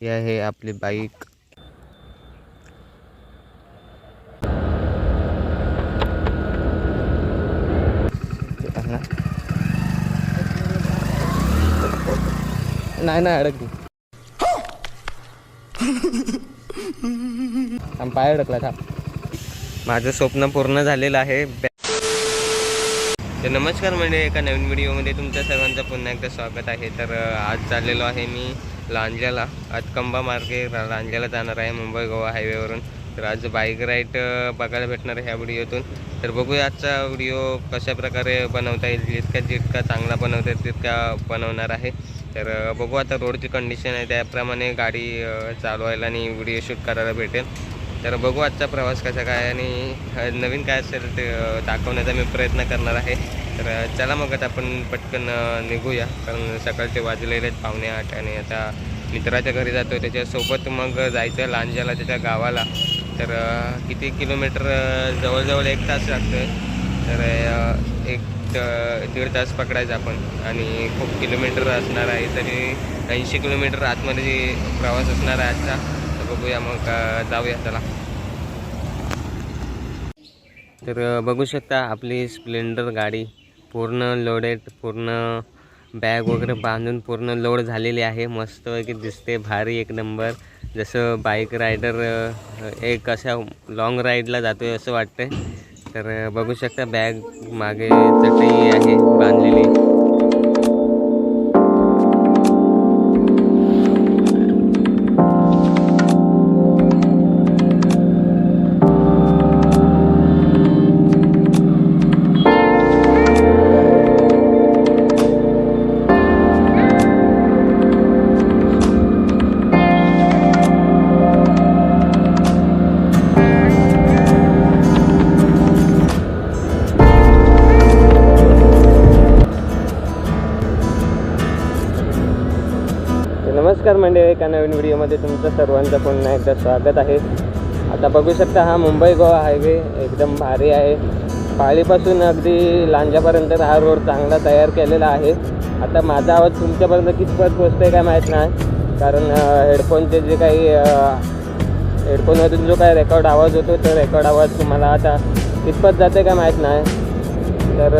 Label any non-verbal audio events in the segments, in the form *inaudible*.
ही आहे आपली बाईक. नाही नाही अडकली. थांब, पाय अडकला थांब. माझं स्वप्न पूर्ण झालेलं आहे. तर नमस्कार म्हणजे एका नवीन व्हिडिओमध्ये तुमच्या सर्वांचं पुन्हा एकदा स्वागत आहे. तर आज चाललेलो आहे मी लांजाला. अतकंबा मार्गे रा- लांजाला जाणार आहे मुंबई गोवा हायवेवरून. तर आज बाईक राईड बघायला भेटणार आहे ह्या व्हिडिओतून. तर बघूया आजचा व्हिडिओ कशा प्रकारे बनवता येईल. जितका जितका चांगला बनवता येईल तितका बनवणार आहे. तर बघू आता रोडची कंडिशन आहे. त्याप्रमाणे गाडी चालवायला आणि व्हिडिओ शूट करायला भेटेल. तर बघू आजचा प्रवास कसा काय आणि नवीन काय असेल ते दाखवण्याचा मी प्रयत्न करणार आहे. तर चला मग आता आपण पटकन निघूया. कारण सकाळचे वाजलेले आहेत पाहुणे आठ आणि आता मित्राच्या घरी जातो त्याच्यासोबत मग जायचं लांजाला त्याच्या गावाला. तर किती किलोमीटर जवळजवळ एक तास लागतो आहे तर एक दीड तास पकडायचं आपण. आणि खूप किलोमीटर असणार आहे तरी ऐंशी किलोमीटर आतमध्ये प्रवास असणार आहे आजचा. तर बघूया मग जाऊया चला. तर बघू शकता आपली स्प्लेंडर गाडी. पूर्ण लोडेड पूर्ण बॅग वगैरे बांधून पूर्ण लोड झालेली आहे. मस्तपैकी दिसते भारी एक नंबर जसं बाईक रायडर एक अशा लॉंग राईडला जातो आहे असं वाटतं तर बघू शकता बॅग मागे चटई आहे बांधलेली. आपले एका नवीन व्हिडिओमध्ये तुमचं सर्वांचं पुन्हा एकदा स्वागत आहे. आता बघू शकता हा मुंबई गोवा हायवे एकदम भारी आहे. पाळीपासून अगदी लांजापर्यंत हा रोड चांगला तयार केलेला आहे. आता माझा आवाज तुमच्यापर्यंत कितपत पोचतो आहे काय माहीत नाही. कारण हेडफोनचे जे काही हेडफोनमधून जो काही रेकॉर्ड आवाज होतो तो रेकॉर्ड आवाज तुम्हाला आता कितपत जाते काय माहीत नाही. तर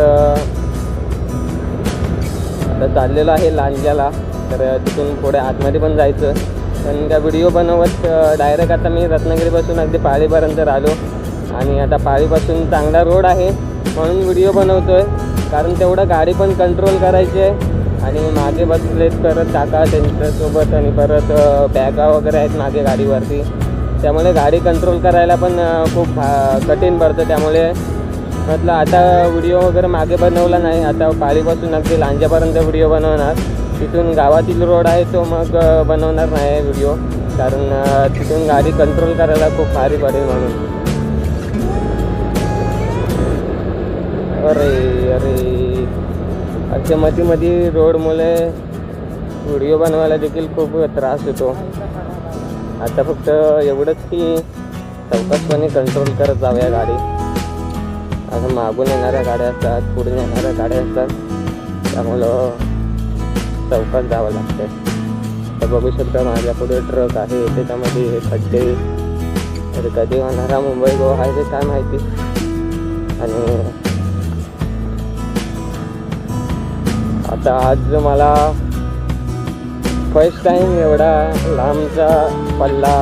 आता चाललेलो आहे लांजाला. तर तिथून पुढे आतमध्ये पण जायचं. पण त्या व्हिडिओ बनवत डायरेक्ट आता मी रत्नागिरीपासून अगदी पाळीपर्यंत आलो आणि आता पाळीपासून चांगला रोड आहे म्हणून व्हिडिओ बनवतो आहे कारण तेवढं गाडी पण कंट्रोल करायची आहे. आणि मागे बसलेत परत काका त्यांच्यासोबत आणि परत बॅगा वगैरे आहेत मागे गाडीवरती. त्यामुळे गाडी कंट्रोल करायला पण खूप भा कठीण पडतं त्यामुळे. म्हटलं आता व्हिडिओ वगैरे मागे बनवला नाही. आता पाळीपासून अगदी लांजापर्यंत व्हिडिओ बनवणार. तिथून गावातील रोड आहे तो मग बनवणार नाही व्हिडिओ कारण तिथून गाडी कंट्रोल करायला खूप भारी पडेल म्हणून. अरे अरे. अशा मध्ये मध्ये रोडमुळे व्हिडिओ बनवायला देखील खूप त्रास होतो. आता फक्त एवढंच की चौकसपणे कंट्रोल करत जाऊया गाडी. असं मागून येणाऱ्या गाड्या असतात पुढे येणाऱ्या गाड्या असतात. त्यामुळं चौकात जावं लागतं. तर बघू शकता माझ्या पुढे ट्रक आहे त्याच्यामध्ये हे खड्डे तर कधी होणारा मुंबई गोवा हायवे काय माहिती? आणि आता आज मला फर्स्ट टाईम एवढा लांबचा पल्ला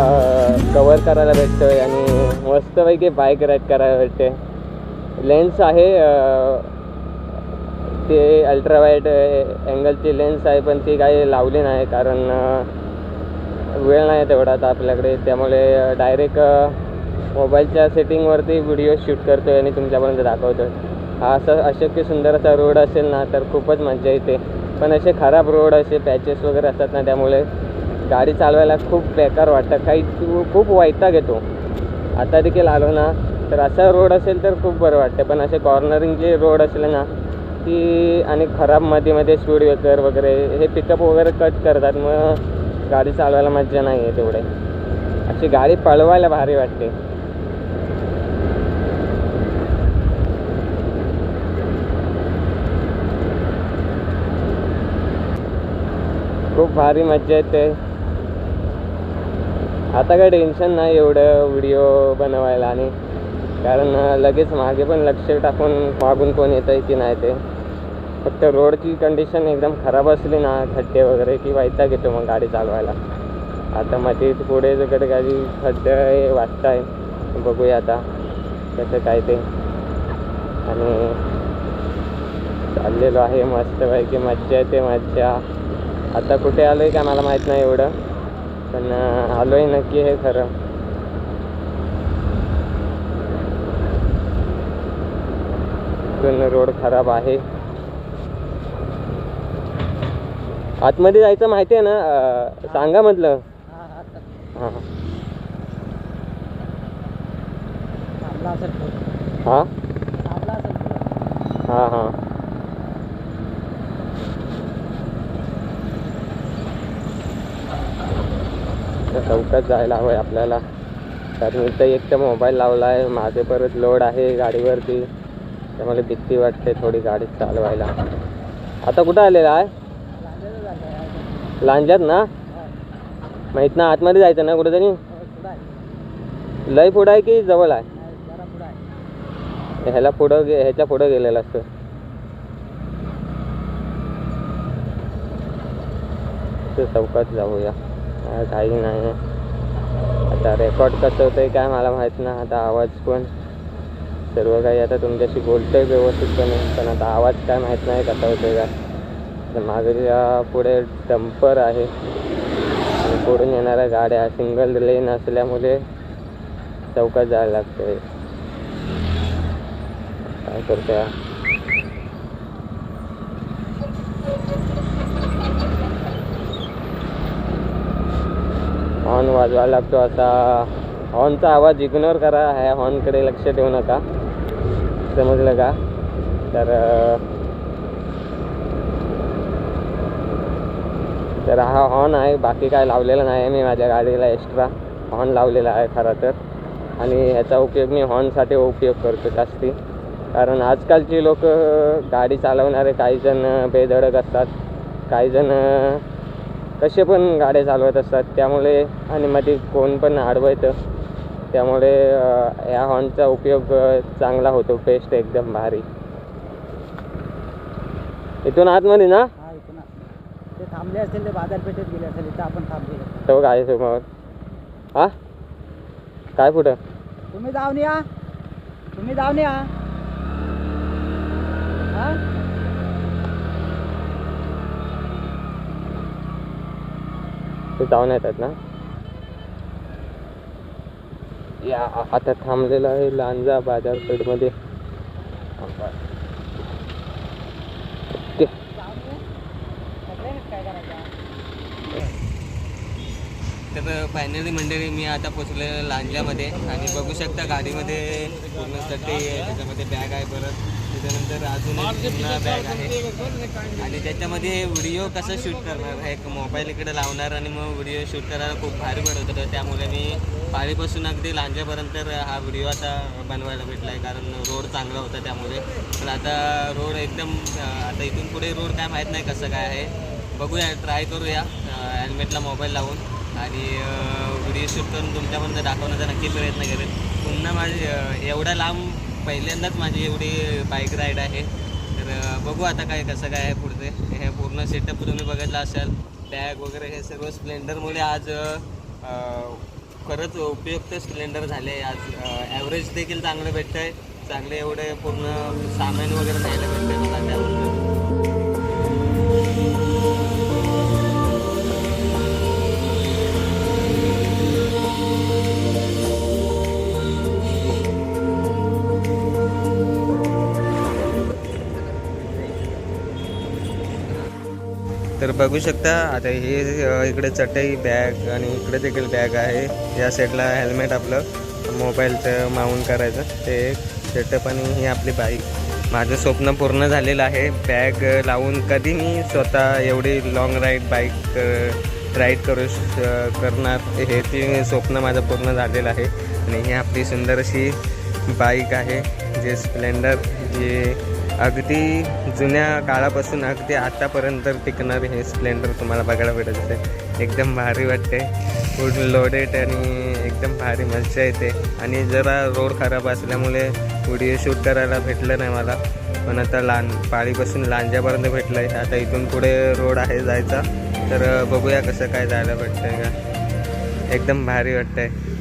कवर करायला भेटतोय आणि मस्तपैकी बाईक राईड करायला भेटते लेन्स आहे ते अल्ट्रावाईट अँगलची लेन्स आहे पण ती काही लावली नाही कारण वेळ नाही तेवढा आता आपल्याकडे. त्यामुळे डायरेक्ट मोबाईलच्या सेटिंगवरती व्हिडिओ शूट करतो आहे आणि तुमच्यापर्यंत दाखवतो आहे हा असं अशक्य सुंदर असा रोड असेल ना तर खूपच मजा येते. पण असे खराब रोड असे पॅचेस वगैरे असतात ना त्यामुळे गाडी चालवायला खूप बेकार वाटतं. काही खूप वैताग येतो. आता देखील आलो ना तर असा रोड असेल तर खूप बरं वाटतं. पण असे कॉर्नरिंगचे रोड असले ना की आणि खराबमध्ये मध्ये स्पीड ब्रेकर वगैरे हे पिकअप वगैरे कट करतात मग गाडी चालवायला मज्जा नाही आहे तेवढे अशी गाडी पळवायला भारी वाटते. खूप भारी मज्जा येते. आता काय टेन्शन नाही एवढं व्हिडिओ बनवायला आणि कारण लगेच मागे पण लक्ष टाकून मागून कोण येतं आहे की नाही ते. फक्त रोडची कंडिशन एकदम खराब असली ना खड्डे वगैरे की वैताग येतो मग गाडी चालवायला. आता मध्ये पुढे जकडे गाडी खड्डे वाटत आहे. बघूया आता कसं काय ते. आणि चाललेलो आहे मस्तपैकी मज्जा येते मज्जा. आता कुठे आलो आहे का मला माहीत नाही एवढं पण आलो आहे नक्की हे खरं. रोड खराब आहे. आतमध्ये जायचं माहिती आहे ना? अं, सांगा म्हटलं. हां थांबला असेल पुढे. हां? थांबला असेल पुढे. हां हां. त्या चौकात जायला हवं आहे आपल्याला कारण इथं एक तर मोबाईल लावला आहे. माझे परत लोड आहे गाडीवरती. त्यामुळे भीती वाटते थोडी गाडी चालवायला. आता कुठं आलेला आहे. लांजात ना? माहीत ना आतमध्ये जायचं ना कुठेतरी? लय पुढं आहे की जवळ आहे? ह्याला पुढं गे ह्याच्या पुढं गेलेलं असतं. ते चौकात जाऊया. काही नाही. आता रेकॉर्ड कसं होतंय काय मला माहीत ना आता आवाज पण सर्व काही आता तुमच्याशी बोलतोय व्यवस्थितपणे पण आता आवाज काय माहीत नाही कसा होतोय का तर मागच्या पुढे डंपर आहे. पुढून येणाऱ्या गाड्या सिंगल लेन असल्यामुळे चौकात जायला लागते काय करतोय? हॉर्न वाजवायला लागतो असा हॉर्नचा आवाज इग्नोर करा. ह्या हॉर्नकडे लक्ष ठेवू नका. समजलं का? तर अं, तर हा हॉर्न आहे बाकी काय लावलेलं नाही मी माझ्या गाडीला एक्स्ट्रा हॉर्न लावलेला आहे खरं तर. आणि ह्याचा उपयोग मी हॉर्नसाठी उपयोग करतो जास्ती. कारण आजकालची लोक गाडी चालवणारे काही जण बेधडक असतात. काही जण कसे पण गाड्या चालवत असतात. त्यामुळे आणि मध्ये कोण पण अडवायचं त्यामुळे ह्या हॉर्नचा उपयोग चांगला होतो बेस्ट एकदम भारी. इथून आतमध्ये ना? हा, ते थांबले असतील ते बाजारपेठेत गेले असेल इथं आपण थांबले तो काय समोर हा? काय पुढं तुम्ही जाऊन या. तुम्ही जाऊन या. हा? ते जाऊन येतात ना? या आता थांबलेलं आहे लांजा बाजारपेठमध्ये ओके जाऊन या. सगळे काय करायचं तर फायनली मंडळी मी आता पोचले लांजामध्ये आणि बघू शकता गाडीमध्ये पूर्ण चट्टे आहे त्याच्यामध्ये बॅग आहे परत. त्याच्यानंतर अजून एक बॅग आहे. आणि त्याच्यामध्ये व्हिडिओ कसा शूट करणार आहे एक मोबाईल इकडे लावणार आणि मग व्हिडिओ शूट करायला खूप भारी पडत होतं. त्यामुळे मी पाळीपासून अगदी लांजापर्यंत हा व्हिडिओ आता बनवायला भेटला आहे कारण रोड चांगला होता त्यामुळे. पण आता रोड एकदम आता इथून पुढे रोड काय माहीत नाही कसं काय आहे. बघूया ट्राय करूया हेल्मेटला मोबाईल लावून. आणि व्हिडिओ शूट करून तुमच्यापर्यंत दाखवण्याचा नक्की प्रयत्न करेन. पुन्हा माझे एवढा लांब पहिल्यांदाच माझी एवढी बाईक राईड आहे. तर बघू आता काय कसं काय आहे पुढचे हे पूर्ण सेटअप तुम्ही बघितला असाल. बॅग वगैरे हे सर्व स्प्लेंडरमुळे आज खरंच उपयुक्त स्प्लेंडर झाले आज ॲव्हरेज देखील चांगलं भेटतं आहे चांगले एवढे पूर्ण सामान वगैरे न्यायला भेटतं आहे मला त्याबद्दल तर बघू शकता आता हे इकडे चटई बॅग आणि इकडे देखील बॅग आहे. या साईडला हेल्मेट आपलं मोबाईलचं माउंट करायचं. ते एक सेटअप आणि ही आपली बाईक. माझं स्वप्न पूर्ण झालेलं आहे. बॅग लावून कधी मी स्वतः एवढी लाँग राईड बाईक राईड करू करणार हे ते स्वप्न माझं पूर्ण झालेलं आहे. आणि ही आपली सुंदर अशी बाईक आहे जे स्प्लेंडर जे अगदी जुन्या काळापासून अगदी आतापर्यंत टिकणारे हे स्प्लेंडर तुम्हाला बघायला भेटत आहे एकदम भारी वाटते. फूड लोडेड आणि एकदम भारी मजा येते. आणि जरा रोड खराब असल्यामुळे व्हिडिओ शूट करायला भेटलं नाही मला. पण आता लांज पाळीपासून लांजापर्यंत भेटलं आहे आता इथून पुढे रोड आहे जायचा. तर बघूया कसं काय जायला भेटतंय का. एकदम भारी वाटतं आहे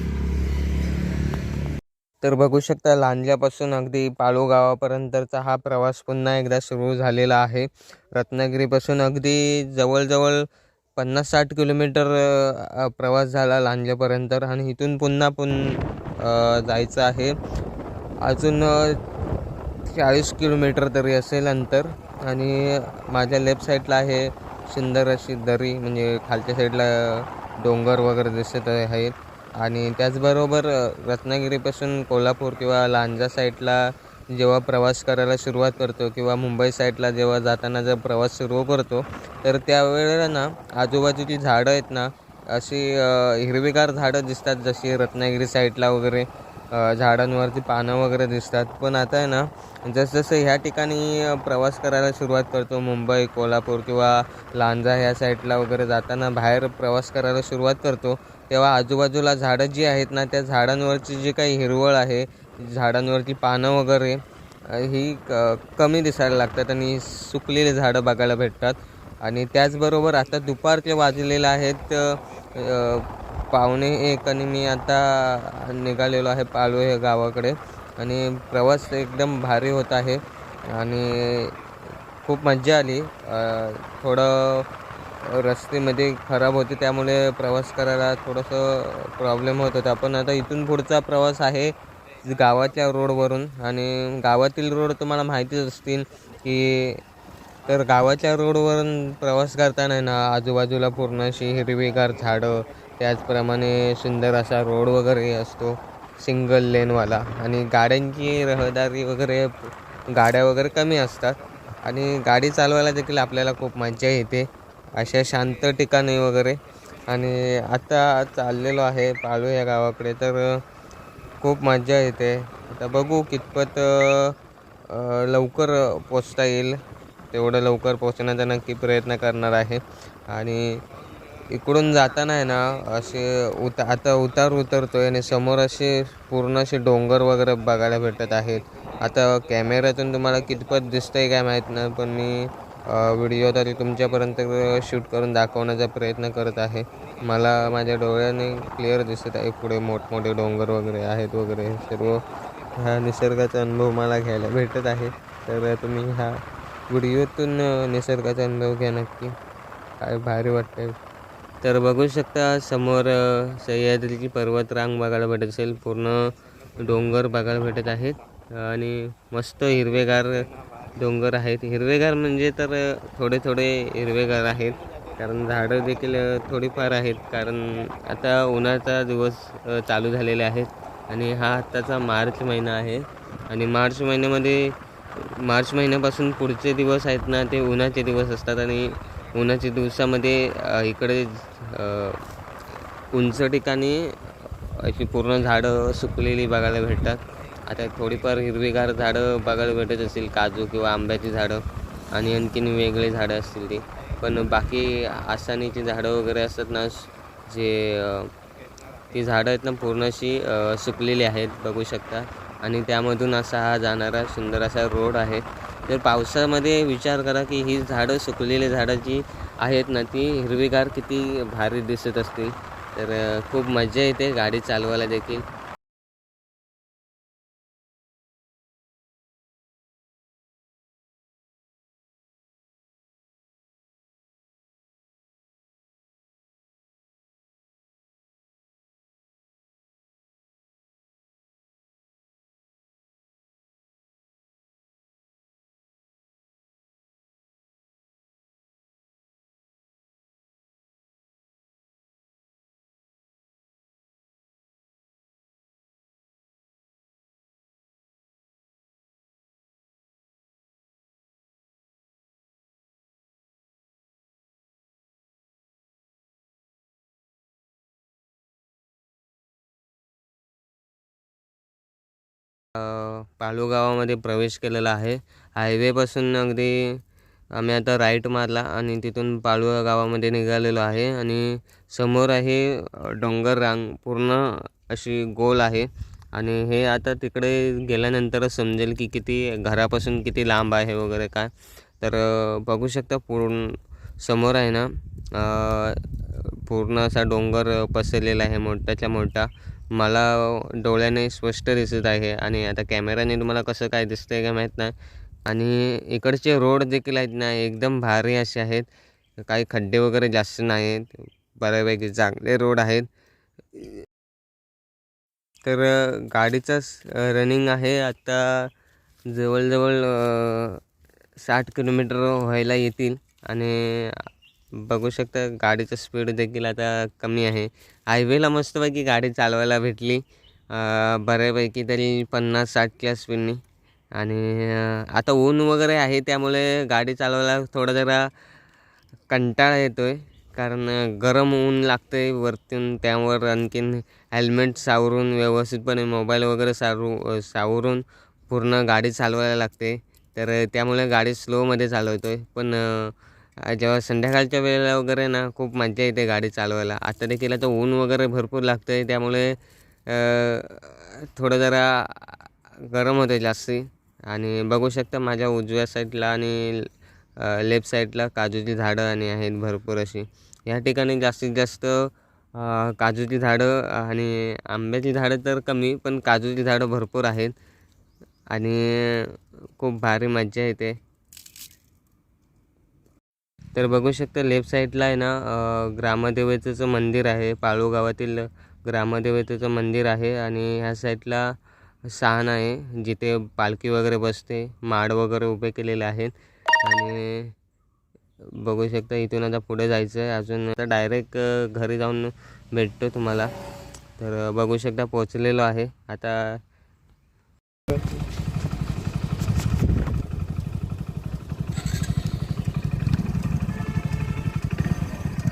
तर बघू शकता लांजल्यापासून अगदी पाळू गावापर्यंतचा हा प्रवास पुन्हा एकदा सुरू झालेला आहे. रत्नागिरीपासून अगदी जवळजवळ पन्नास साठ किलोमीटर प्रवास झाला लांजल्यापर्यंत आणि इथून पुन्हा पुन जायचं आहे. अजून चाळीस किलोमीटर तरी असेल अंतर आणि माझ्या लेफ्ट साईडला आहे सुंदर अशी दरी म्हणजे खालच्या साईडला डोंगर वगैरे दिसत आहेत आणि त्याचबरोबर रत्नागिरीपासून कोल्हापूर किंवा लांजा साईडला जेव्हा प्रवास करायला सुरुवात करतो किंवा मुंबई साईडला जेव्हा जाताना जर प्रवास सुरू करतो तर त्यावेळेला ना आजूबाजूची झाडं आहेत ना अशी हिरवीगार झाडं दिसतात जशी रत्नागिरी साईडला वगैरे. झाडांवरती पानं वगैरे दिसतात. पण आता आहे ना जसजसं ह्या ठिकाणी प्रवास करायला सुरुवात करतो मुंबई कोल्हापूर किंवा लांजा ह्या साईडला वगैरे जाताना बाहेर प्रवास करायला सुरुवात करतो तेव्हा आजूबाजूला झाडं जी आहेत ना त्या झाडांवरची जी काही हिरवळ आहे झाडांवरची पानं वगैरे ही क कमी दिसायला लागतात आणि सुकलेली झाडं बघायला भेटतात. आणि त्याचबरोबर आता दुपारचे वाजलेले आहेत पाहुणे एक आणि मी आता निघालेलो आहे पालू हे गावाकडे. आणि प्रवास एकदम भारी होत आहे. आणि खूप मज्जा आली. थोडं रस्तेमध्ये खराब होते त्यामुळे प्रवास करायला थोडंसं प्रॉब्लेम होत होता. पण आता इथून पुढचा प्रवास आहे गावाच्या रोडवरून. आणि गावातील रोड तुम्हाला माहितीच असतील की तर गावाच्या रोडवरून प्रवास करताना ना आजूबाजूला पूर्ण अशी हिरवीगार झाडं त्याचप्रमाणे सुंदर असा रोड वगैरे असतो सिंगल लेनवाला. आणि गाड्यांची रहदारी वगैरे गाड्या वगैरे कमी असतात. आणि गाडी चालवायला देखील आपल्याला खूप मजा येते. अशा शांत ठिकाणी वगैरे. आणि आता चाललेलो आहे पाळू या गावाकडे तर खूप मजा येते. आता बघू कितपत लवकर पोचता येईल. तेवढं लवकर पोचण्याचा नक्की प्रयत्न करणार आहे. आणि इकडून जाताना आहे ना असे उत आता उतार उतरतो आहे आणि समोर असे पूर्ण असे डोंगर वगैरे बघायला भेटत आहेत. आता कॅमेऱ्यातून तुम्हाला कितपत दिसतं आहे काय माहीत नाही पण मी व्हिडिओ तरी तुमच्यापर्यंत शूट करून दाखवण्याचा प्रयत्न करत आहे. मला माझ्या डोळ्याने क्लिअर दिसत आहे पुढे मोठमोठे डोंगर वगैरे आहेत वगैरे सर्व ह्या निसर्गाचा अनुभव मला घ्यायला भेटत आहे. तर तुम्ही ह्या व्हिडिओतून निसर्गाचा अनुभव घ्या नक्की. काय भारी वाटतंय. तर बघू शकता समोर सह्याद्रीची सह्याद्रीची पर्वतरांग बघायला भेटत असेल पूर्ण डोंगर बघायला भेटत आहेत. आणि मस्त हिरवेगार डोंगर आहेत. हिरवेगार म्हणजे तर थोडे थोडे हिरवेगार आहेत. कारण झाडं देखील थोडीफार आहेत. कारण आता उन्हाचा दिवस चालू झालेले आहेत. आणि हा आत्ताचा मार्च महिना आहे. आणि मार्च महिन्यामध्ये मार्च महिन्यापासून पुढचे दिवस आहेत ना ते उन्हाचे दिवस असतात. आणि उन्हाच्या दिवसामध्ये इकडे उंच ठिकाणी अशी पूर्ण झाडं सुकलेली बघायला भेटतात. आता थोडीफार हिरवीगार झाडं बघायला भेटत असतील काजू किंवा आंब्याची झाडं आणि आणखीन वेगळे झाडं असतील ती. पण बाकी आसानीची झाडं वगैरे असतात ना जे ती झाडं आहेत ना पूर्ण अशी सुकलेली आहेत बघू शकता. आणि त्यामधून असा हा जाणारा सुंदर असा रोड आहे. तर पावसामध्ये विचार करा की ही झाडं सुकलेली झाडं जी आहेत ना ती हिरवीगार किती भारी दिसत असतील. तर खूप मजा येते गाडी चालवायला देखील. पालू गावामध्ये प्रवेश केलेला आहे. हायवेपासून अगदी आम्ही आता राईट मारला आणि तिथून पाळू गावामध्ये निघालेलो आहे आणि समोर आहे डोंगर रांग. पूर्ण अशी गोल आहे. आणि हे आता तिकडे गेल्यानंतरच समजेल की किती घरापासून किती लांब आहे वगैरे काय. तर बघू शकता पूर्ण समोर आहे ना पूर्ण असा डोंगर पसरलेला आहे मोठाच्या मोठा मला डोळ्याने स्पष्ट दिसत आहे आणि आता कॅमेराने तुम्हाला कसं काय दिसतं आहे का माहीत नाही. आणि इकडचे रोड देखील आहेत ना एकदम भारी असे आहेत. काही खड्डे वगैरे जास्त नाहीत. बऱ्यापैकी चांगले रोड आहेत. तर गाडीचाच रनिंग आहे. आता जवळजवळ साठ किलोमीटर व्हायला येतील. आणि बघू शकता गाडीचं स्पीड देखील आता कमी आहे. हायवेला मस्तपैकी गाडी चालवायला भेटली. बऱ्यापैकी तरी पन्नास साठच्या स्पीडनी आणि आता ऊन वगैरे आहे त्यामुळे गाडी चालवायला थोडा जरा कंटाळा येतो आहे कारण गरम ऊन लागतं आहे वरतून त्यावर आणखीन हेल्मेट सावरून व्यवस्थितपणे मोबाईल वगैरे सारू सावरून पूर्ण गाडी चालवायला लागते. तर त्यामुळे गाडी स्लोमध्ये चालवतो आहे पण जेव्हा संध्याकाळच्या वेळेला वगैरे ना खूप मजा येते गाडी चालवायला. आता देखील आता ऊन वगैरे भरपूर लागतं आहे त्यामुळे थोडं जरा गरम होते जास्ती. आणि बघू शकता माझ्या उजव्या साईडला आणि लेफ्ट साईडला काजूची झाडं आणि आहेत भरपूर अशी. या ठिकाणी जास्तीत जास्त काजूची झाडं आणि आंब्याची झाडं तर कमी पण काजूची झाडं भरपूर आहेत. आणि खूप भारी मज्जा येते. तर बघू शकता लेफ्ट साईडला आहे ना ग्रामदेवतेचं मंदिर आहे. पाळू गावातील ग्रामदेवतेचं मंदिर आहे आणि ह्या साईडला सहान आहे जिथे पालखी वगैरे बसते माड वगैरे उभे केलेले आहेत. आणि बघू शकता इथून आता पुढे जायचं आहे अजून आता डायरेक्ट घरी जाऊन भेटतो तुम्हाला. तर बघू शकता पोचलेलो आहे. आता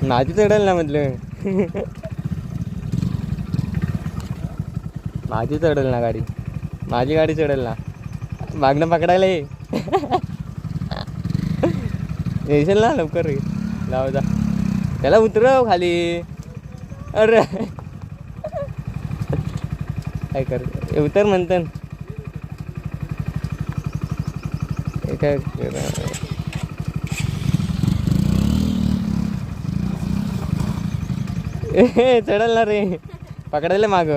माझी चढेल ना म्हटलं. *laughs* माझी चढेल ना गाडी. माझी गाडी चढेल ना. मागणं पकडायला ये. *laughs* येशील ना लवकर रे जाऊ जा. त्याला उतरव खाली. अरे. काय कर? उतर म्हणतं हे काय करा- ए चढल ना रे. पकडायला माग.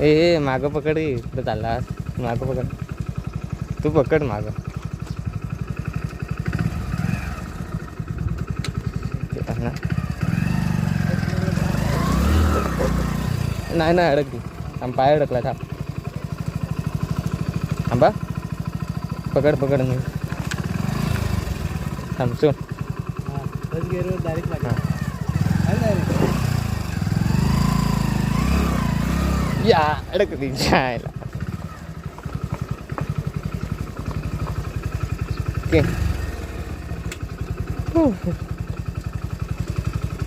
ए ए मागं पकड इकडे चालला. मागं पकड. तू पकड मागं. नाही ना. नाही अडकली. पाय अडकला थांब. पकड पकड मी. थांब सोड. बस गेलो डायरेक्ट. डायरेक्ट या अडकली जायला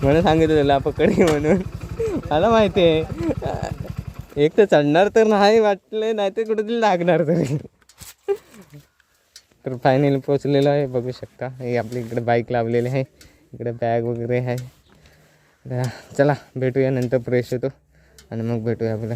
म्हणून सांगितलं तुला पकडी म्हणून. मला माहिती आहे. एक तर चढणार तर नाही वाटलं नाही तर कुठेतरी लागणार तरी. तर फायनली पोचलेलो आहे. बघू शकता. हे आपली इकडे बाईक लावलेली आहे. इकडे बॅग वगैरे आहे. चला भेटूया नंतर फ्रेश होतो आणि मग भेटूया आपलं.